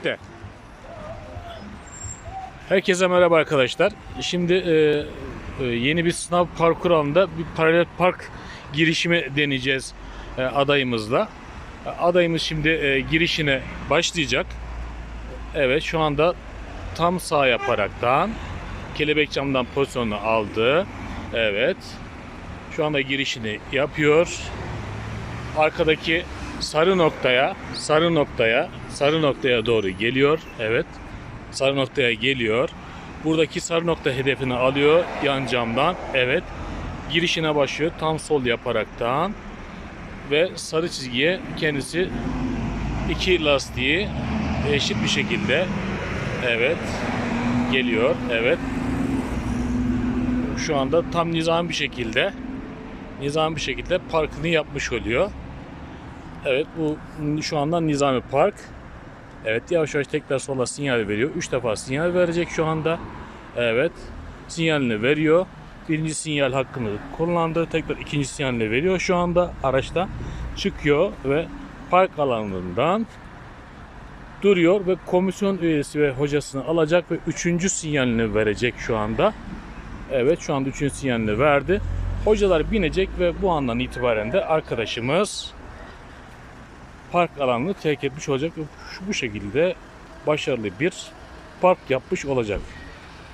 Bitti. Herkese merhaba arkadaşlar. Şimdi e, e, yeni bir sınav parkur alanında bir paralel park girişimi deneyeceğiz e, adayımızla. Adayımız şimdi e, girişine başlayacak. Evet şu anda tam sağ yaparaktan kelebek camdan pozisyonunu aldı. Evet. Şu anda girişini yapıyor. Arkadaki sarı noktaya, sarı noktaya, sarı noktaya doğru geliyor. Evet. Sarı noktaya geliyor. Buradaki sarı nokta hedefini alıyor yan camdan. Evet. Girişine başlıyor. Tam sol yaparaktan ve sarı çizgiye kendisi iki lastiği eşit bir şekilde evet geliyor. Evet. Şu anda tam nizam bir şekilde nizam bir şekilde parkını yapmış oluyor. Evet bu şu anda Nizami Park. Evet yavaş yavaş tekrar sola sinyal veriyor. 3 defa sinyal verecek şu anda. Evet sinyalini veriyor. Birinci sinyal hakkını kullandı. Tekrar ikinci sinyalini veriyor şu anda araçta. Çıkıyor ve park alanından duruyor ve komisyon üyesi ve hocasını alacak ve üçüncü sinyalini verecek şu anda. Evet şu anda üçüncü sinyalini verdi. Hocalar binecek ve bu andan itibaren de arkadaşımız park alanını terk etmiş olacak şu bu şekilde başarılı bir park yapmış olacak.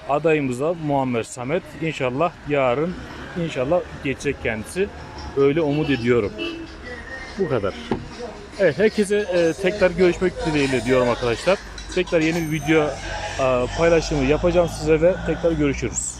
Adayımız da Muammer Samet inşallah yarın inşallah geçecek kendisi. Öyle umut ediyorum. Bu kadar. Evet herkese e, tekrar görüşmek dileğiyle diyorum arkadaşlar. Tekrar yeni bir video e, paylaşımı yapacağım size ve tekrar görüşürüz.